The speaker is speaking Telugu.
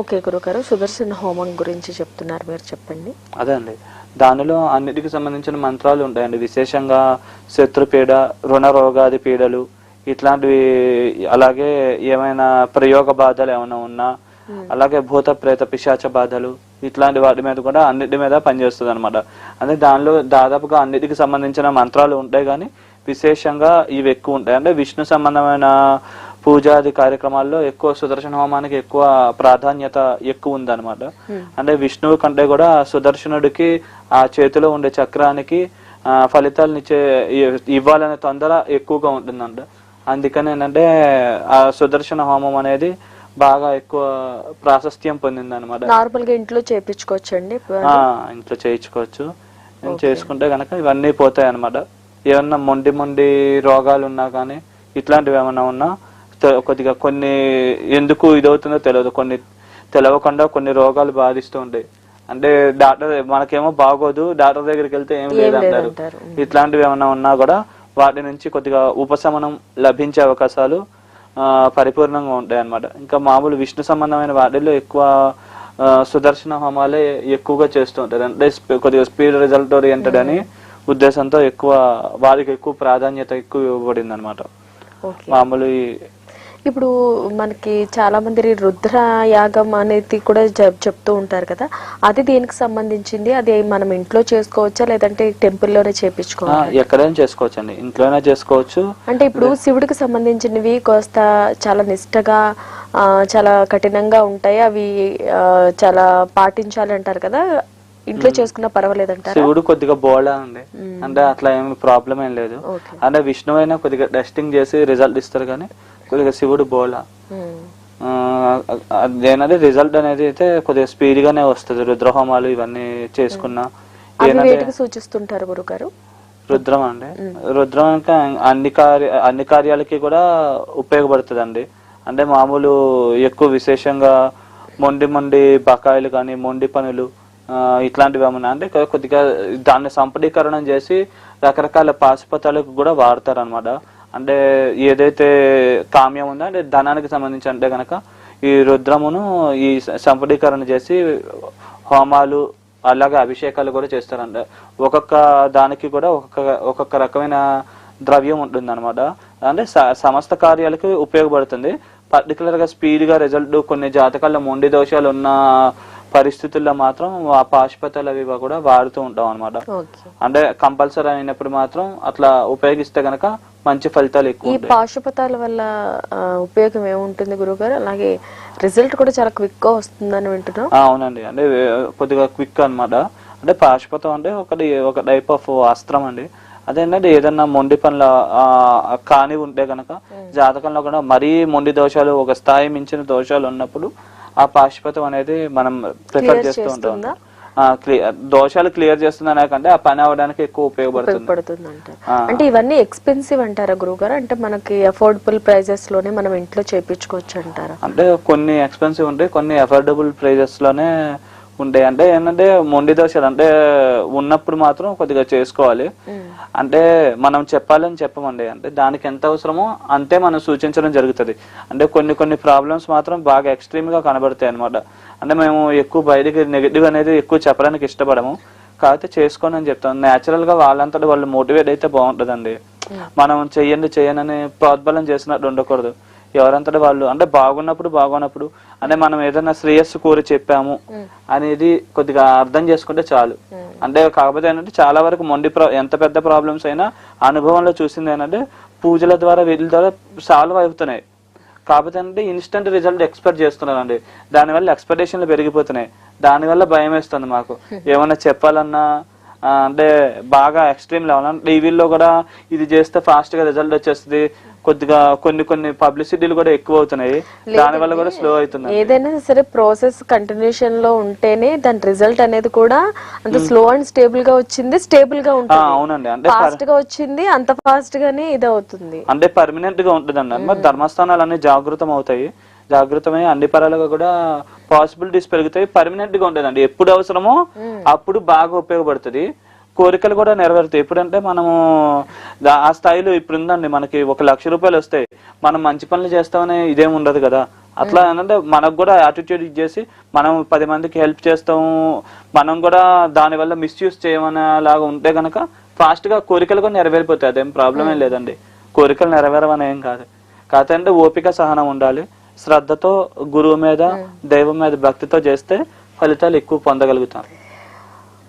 ఓకే గురుగారు సుదర్శన హోమం గురించి చెప్తున్నారు మీరు చెప్పండి. అదే అండి. దానిలో అన్నిటికి సంబంధించిన మంత్రాలు ఉంటాయండి. విశేషంగా శత్రుపీడ రుణ రోగాది పీడలు ఇట్లాంటివి అలాగే ఏమైనా ప్రయోగ బాధలు ఏమైనా ఉన్నా అలాగే భూత ప్రేత పిశాచ బాధలు ఇట్లాంటి వాటి మీద కూడా అన్నిటి మీద పనిచేస్తుంది అనమాట అంటే దానిలో దాదాపుగా అన్నిటికి సంబంధించిన మంత్రాలు ఉంటాయి కానీ విశేషంగా ఇవి ఎక్కువ ఉంటాయి. అంటే విష్ణు సంబంధమైన పూజాది కార్యక్రమాల్లో ఎక్కువ సుదర్శన హోమానికి ఎక్కువ ప్రాధాన్యత ఎక్కువ ఉందన్నమాట. అంటే విష్ణువు కంటే కూడా సుదర్శనుడికి ఆ చేతిలో ఉండే చక్రానికి ఆ, ఫలితాలను ఇచ్చే ఇవ్వాలనే తొందర ఎక్కువగా ఉంటుందంట. అందుకని ఏంటంటే ఆ సుదర్శన హోమం అనేది బాగా ఎక్కువ ప్రాశస్త్యం పొందింది అనమాట నార్మల్గా ఇంట్లో చేపించుకోవచ్చండి? ఇంట్లో చేయించుకోవచ్చు. చేసుకుంటే గనక ఇవన్నీ పోతాయి అనమాట ఏమన్నా మొండి మొండి రోగాలు ఉన్నా కానీ ఇట్లాంటివి ఏమైనా ఉన్నా కొద్దిగా కొన్ని ఎందుకు ఇదవుతుందో తెలియదు కొన్ని తెలవకుండా కొన్ని రోగాలు బాధిస్తూ ఉంటాయి అంటే డాక్టర్ మనకేమో బాగోదు డాక్టర్ దగ్గరికి వెళ్తే ఏం లేదు అంటారు లేదంటారు. ఇట్లాంటివి ఏమైనా ఉన్నా కూడా వాటి నుంచి కొద్దిగా ఉపశమనం లభించే అవకాశాలు పరిపూర్ణంగా ఉంటాయి అన్నమాట ఇంకా మామూలు విష్ణు సంబంధమైన వాటిల్లో ఎక్కువ సుదర్శన హోమాలే ఎక్కువగా చేస్తూ ఉంటారు. అంటే కొద్దిగా స్పీడ్ రిజల్ట్ ఓరియంటెడ్ అని ఉద్దేశంతో ఎక్కువ వారికి ఎక్కువ ప్రాధాన్యత ఎక్కువ ఇవ్వబడింది అనమాట మామూలు ఇప్పుడు మనకి చాలా మంది రుద్ర యాగం అనేది కూడా చెప్- చెప్తూ ఉంటారు కదా. అది దేనికి సంబంధించింది? అది మనం ఇంట్లో చేసుకోవచ్చా? లేదంటే టెంపుల్లోనే చేపించుకోవాలి ఎక్కడైనా చేసుకోవచ్చు అండి ఇంట్లోనే చేసుకోవచ్చు. అంటే ఇప్పుడు శివుడికి సంబంధించినవి కాస్త చాలా నిష్టగా ఆ, చాలా కఠినంగా ఉంటాయి. అవి చాలా పాటించాలి అంటారు కదా. ఇంట్లో చేసుకున్నా పర్వాలేదంటారా? శివుడు కొద్దిగా బోళా అండి అంటే అట్లా ఏమి ప్రాబ్లం ఏం లేదు. అంటే విష్ణు అయినా కొద్దిగా టెస్టింగ్ చేసి రిజల్ట్ ఇస్తారు కానీ కొద్దిగా శివుడు. ఆ, అదేనది రిజల్ట్ అనేది అయితే కొద్దిగా స్పీడ్ గానే వస్తుంది. రుద్రహోమాలు ఇవన్నీ చేసుకున్నా. సూచిస్తుంటారు గురుగారు? రుద్రం అండి. రుద్రం ఇంకా అన్ని కార్య అన్ని కార్యాలకి కూడా ఉపయోగపడుతుంది అండి అంటే మామూలు ఎక్కువ విశేషంగా మొండి మొండి బకాయిలు కానీ మొండి పనులు ఇట్లాంటివి ఏమన్నా అంటే కొద్దిగా దాన్ని సంపదీకరణం చేసి రకరకాల పాశుపతాలకు కూడా వాడతారు అనమాట అంటే ఏదైతే కామ్యం ఉందో అంటే ధనానికి సంబంధించి అంటే గనక ఈ రుద్రమును ఈ సంపదీకరణ చేసి హోమాలు అలాగే అభిషేకాలు కూడా చేస్తారంట. ఒక్కొక్క దానికి కూడా ఒక్కొక్క ఒక్కొక్క రకమైన ద్రవ్యం ఉంటుంది అనమాట అంటే సమస్త కార్యాలకు ఉపయోగపడుతుంది. పర్టికులర్గా స్పీడ్గా రిజల్ట్ కొన్ని జాతకాల్లో మొండి దోషాలు ఉన్న పరిస్థితుల్లో మాత్రం ఆ పాశుపతాలు అవి కూడా వాడుతూ ఉంటాం అనమాట అంటే కంపల్సరీ అయినప్పుడు మాత్రం అట్లా ఉపయోగిస్తే గనక మంచి ఫలితాలు ఎక్కువ ఈ పాశుపతాల వల్ల ఉపయోగం ఏముంటుంది గురుగారు అలాగే రిజల్ట్ కూడా చాలా క్విక్గా వస్తుందని వింటున్నాం. అవునండి. అంటే కొద్దిగా క్విక్ అన్నమాట. అంటే పాశుపతం అంటే ఒకటి ఒక టైప్ ఆఫ్ అస్త్రం అండి. అదేంటంటే ఏదన్నా మొండి పనుల కాని ఉంటే గనక జాతకంలో కూడా మరీ మొండి దోషాలు ఒక స్థాయి మించిన దోషాలు ఉన్నప్పుడు ఆ పాశుపతం అనేది మనం ప్రిఫర్ చేస్తూ ఉంటాం. దోషాలు క్లియర్ చేస్తుందనే కంటే ఆ పని అవ్వడానికి ఎక్కువ ఉపయోగపడుతుంది. అంటే ఇవన్నీ ఎక్స్పెన్సివ్ అంటారా గురుగారు అంటే మనకి అఫోర్డబుల్ ప్రైజెస్లోనే మనం ఇంట్లో చేపించుకోవచ్చు అంటారా? అంటే కొన్ని ఎక్స్పెన్సివ్ ఉంటాయి కొన్ని అఫోర్డబుల్ ప్రైజెస్లోనే ఉంటాయి అంటే ఏంటంటే మొండి దోషాలు అంటే ఉన్నప్పుడు మాత్రం కొద్దిగా చేసుకోవాలి. అంటే మనం చెప్పాలని చెప్పమండి. అంటే దానికి ఎంత అవసరమో అంతే మనం సూచించడం జరుగుతుంది. అంటే కొన్ని కొన్ని ప్రాబ్లమ్స్ మాత్రం బాగా ఎక్స్ట్రీమ్గా కనబడతాయి అనమాట అంటే మేము ఎక్కువ బయటికి నెగిటివ్ అనేది ఎక్కువ చెప్పడానికి ఇష్టపడము. కాకపోతే చేసుకోండి అని చెప్తాం. నేచురల్గా వాళ్ళంతటి వాళ్ళు మోటివేట్ అయితే బాగుంటుందండి. మనం చెయ్యండి చెయ్యను అని ప్రోద్బలం చేసినట్టు ఉండకూడదు. ఎవరంతటి వాళ్ళు? అంటే బాగున్నప్పుడు బాగున్నప్పుడు. అంటే మనం ఏదైనా శ్రేయస్సు కోరి చెప్పాము అనేది కొద్దిగా అర్థం చేసుకుంటే చాలు. అంటే కాకపోతే ఏంటంటే చాలా వరకు మొండి ప్రా- ఎంత పెద్ద ప్రాబ్లమ్స్ అయినా అనుభవంలో చూసింది ఏంటంటే పూజల ద్వారా వీటి ద్వారా సాల్వ్ అవుతున్నాయి. కాకపోతే అంటే ఇన్స్టెంట్ రిజల్ట్ ఎక్స్పెక్ట్ చేస్తున్నారండి. దానివల్ల ఎక్స్పెక్టేషన్లు పెరిగిపోతున్నాయి. దానివల్ల భయం వేస్తుంది మాకు. ఏమన్నా చెప్పాలన్నా అంటే బాగా ఎక్స్ట్రీమ్ లెవెల్ టీవీల్లో కూడా ఇది చేస్తే ఫాస్ట్గా రిజల్ట్ వచ్చేస్తుంది. కొద్దిగా కొన్ని కొన్ని పబ్లిసిటీలు కూడా ఎక్కువ అవుతున్నాయి. దానివల్ల కూడా స్లో అవుతుంది ఏదైనా సరే ప్రాసెస్ కంటిన్యూషన్లో ఉంటేనే దాని రిజల్ట్ అనేది కూడా అంత స్లో అండ్ స్టేబుల్గా వచ్చింది స్టేబుల్గా ఉంటుంది. అవునండి. అంటే ఫాస్ట్గా వచ్చింది అంత ఫాస్ట్ గానే ఇది అవుతుంది. అంటే పర్మనెంట్గా ఉంటుందండి మరి ధర్మస్థానాలు అన్ని జాగృతం అవుతాయి. జాగృతమై అన్ని పరాలుగా కూడా పాసిబిలిటీస్ పెరుగుతాయి. పర్మనెంట్గా ఉండేదండి. ఎప్పుడు అవసరమో అప్పుడు బాగా ఉపయోగపడుతుంది. కోరికలు కూడా నెరవేరుతాయి. ఎప్పుడంటే మనము ఆ స్థాయిలో ఇప్పుడు ఉందండి. మనకి ఒక లక్ష రూపాయలు వస్తాయి. మనం మంచి పనులు చేస్తామని ఇదేం ఉండదు కదా. అట్లా ఏంటంటే మనకు కూడా యాటిట్యూడ్ ఇచ్చేసి మనం పది మందికి హెల్ప్ చేస్తాము. మనం కూడా దాని వల్ల మిస్యూజ్ చేయమనేలాగా ఉంటే గనక ఫాస్ట్గా కోరికలు కూడా నెరవేరిపోతాయి. అదేం ప్రాబ్లం ఏం లేదండి. కోరికలు నెరవేరవనేం కాదు. కాకపోతే ఓపిక సహనం ఉండాలి. శ్రద్ధతో గురువు మీద దైవం మీద భక్తితో చేస్తే ఫలితాలు ఎక్కువ పొందగలుగుతాం.